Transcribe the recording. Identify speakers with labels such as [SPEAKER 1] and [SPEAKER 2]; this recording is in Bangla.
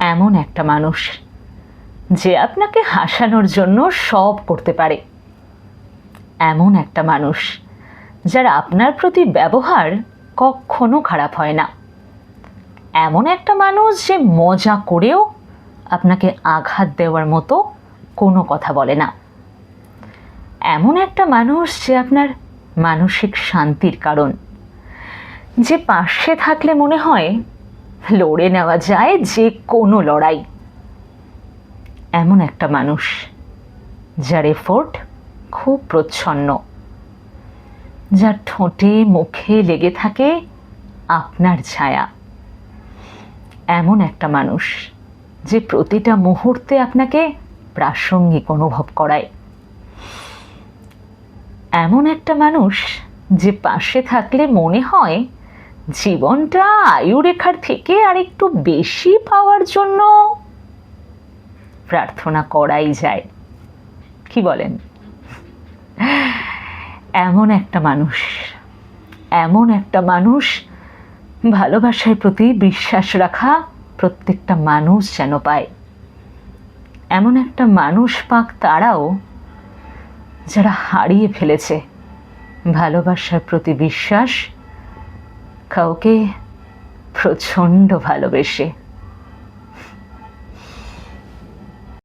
[SPEAKER 1] এমন একটা মানুষ যে আপনাকে হাসানোর জন্য সব করতে পারে। এমন একটা মানুষ যার আপনার প্রতি ব্যবহার কখনো খারাপ হয় না। এমন একটা মানুষ যে মজা করেও আপনাকে আঘাত দেওয়ার মতো কোনো কথা বলে না। এমন একটা মানুষ যে আপনার মানসিক শান্তির কারণ। যে পাশে থাকলে মনে হয় লড়ে নেওয়া যায় যে কোনো লড়াই। এমন একটা মানুষ, যার এফোর্ট খুব প্রচ্ছন্ন। যার ঠোঁটে মুখে লেগে থাকে আপনার ছায়া। এমন একটা মানুষ যে প্রতিটা মুহূর্তে আপনাকে প্রাসঙ্গিক অনুভব করায়। এমন একটা মানুষ যে পাশে থাকলে মনে হয় জীবনটা আয়ুরেখার থেকে আর একটু বেশি পাওয়ার জন্য। প্রার্থনা করাই যায়। কি বলেন? এমন একটা মানুষ, এমন একটা মানুষ, ভালোবাসার প্রতি বিশ্বাস রাখা প্রত্যেকটা মানুষ যেন পায়। এমন একটা মানুষ পাক তারাও যারা হারিয়ে ফেলেছে। ভালোবাসার প্রতি বিশ্বাস কাউকে প্রচণ্ড ভালোবেসে।